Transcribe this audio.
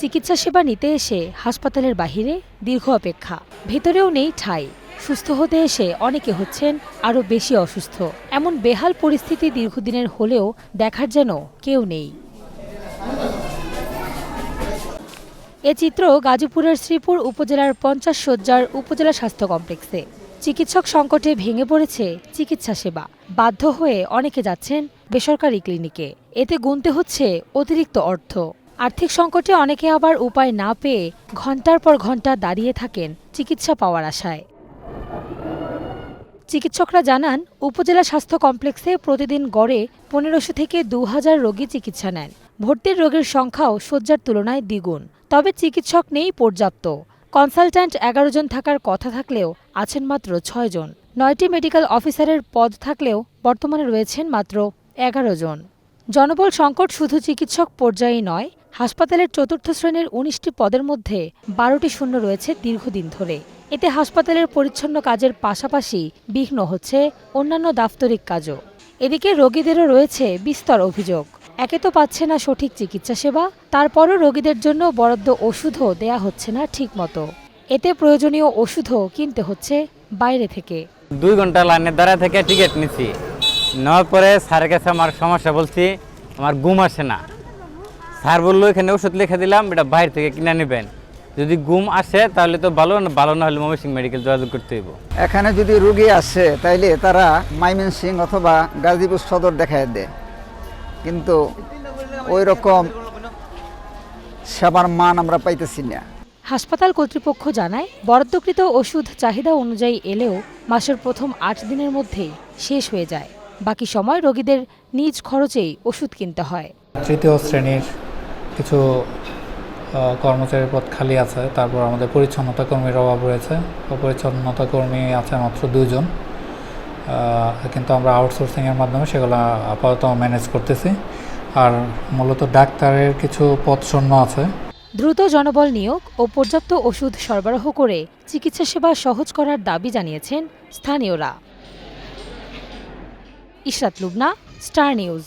চিকিৎসা সেবা নিতে এসে হাসপাতালের বাহিরে দীর্ঘ অপেক্ষা। ভেতরেও নেই ঠাঁই। সুস্থ হতে এসে অনেকে হচ্ছেন আরও বেশি অসুস্থ। এমন বেহাল পরিস্থিতি দীর্ঘদিনের হলেও দেখার যেন কেউ নেই। এ চিত্র গাজীপুরের শ্রীপুর উপজেলার পঞ্চাশ শয্যার উপজেলা স্বাস্থ্য কমপ্লেক্সে। চিকিৎসক সংকটে ভেঙে পড়েছে চিকিৎসা সেবা। বাধ্য হয়ে অনেকে যাচ্ছেন বেসরকারি ক্লিনিকে। এতে গুনতে হচ্ছে অতিরিক্ত অর্থ। আর্থিক সংকটে অনেকে আবার উপায় না পেয়ে ঘণ্টার পর ঘণ্টা দাঁড়িয়ে থাকেন চিকিৎসা পাওয়ার আশায়। চিকিৎসকরা জানান, উপজেলা স্বাস্থ্য কমপ্লেক্সে প্রতিদিন গড়ে পনেরোশো থেকে দু হাজার রোগী চিকিৎসা নেন। ভর্তির রোগীর সংখ্যাও শয্যার তুলনায় দ্বিগুণ। তবে চিকিৎসক নেই পর্যাপ্ত। কনসালট্যান্ট এগারো জন থাকার কথা থাকলেও আছেন মাত্র ছয় জন। নয়টি মেডিকেল অফিসারের পদ থাকলেও বর্তমানে রয়েছেন মাত্র এগারো জন। জনবল সংকট শুধু চিকিৎসক পর্যায়ে নয় হাসপাতালের চতুর্থ শ্রেণির উনিশটি পদের মধ্যে বারোটি শূন্য রয়েছে দীর্ঘদিন ধরে। এতে হাসপাতালের পরিচ্ছন্ন কাজের পাশাপাশি বিঘ্ন হচ্ছে অন্যান্য দাপ্তরিক কাজও। এদিকে রোগীদেরও রয়েছে বিস্তর অভিযোগ। একে তো পাচ্ছে না সঠিক চিকিৎসা সেবা, তারপরও রোগীদের জন্য বরাদ্দ ওষুধও দেয়া হচ্ছে না ঠিকমতো। এতে প্রয়োজনীয় ওষুধও কিনতে হচ্ছে বাইরে থেকে। দুই ঘণ্টা লাইনের দ্বারা থেকে টিকিট নিছি নেওয়ার পরে স্যারের কাছে আমার সমস্যা বলছি, আমার ঘুম আসে না। স্যার বলল এখানে ওষুধ লিখে দিলাম এটা বাইরে থেকে কিনে নেবেন। যদি গুম আসে তাহলে তো ভালো না ভালো না হলে ময়মনসিংহ মেডিকেল যোগাযোগ করতে হইব। এখানে যদি রুগী আসে তাইলে তারা মাইমেনসিং অথবা গাজীপুর সদর দেখায় দেয়। কিন্তু ওই রকম সেবার মান আমরা পাইতেছি না। হাসপাতাল কর্তৃপক্ষ জানায় বরাদ্দকৃত ওষুধ চাহিদা অনুযায়ী এলেও মাসের প্রথম আট দিনের মধ্যেই শেষ হয়ে যায়। বাকি সময় রোগীদের নিজ খরচেই ওষুধ কিনতে হয়। তৃতীয় শ্রেণির কিছু কর্মচারীর পদ খালি আছে। তারপর আমাদের পরিচ্ছন্নতা কর্মীর অভাব রয়েছে। ও পরিচ্ছন্নতা কর্মী আছে মাত্র দুজন। কিন্তু আমরা আউটসোর্সিংয়ের মাধ্যমে সেগুলো আপাতত ম্যানেজ করতেছি। আর মূলত ডাক্তারের কিছু পদ শূন্য আছে। দ্রুত জনবল নিয়োগ ও পর্যাপ্ত ওষুধ সরবরাহ করে চিকিৎসা সেবা সহজ করার দাবি জানিয়েছেন স্থানীয়রা। Ishrat Lubna, Star News.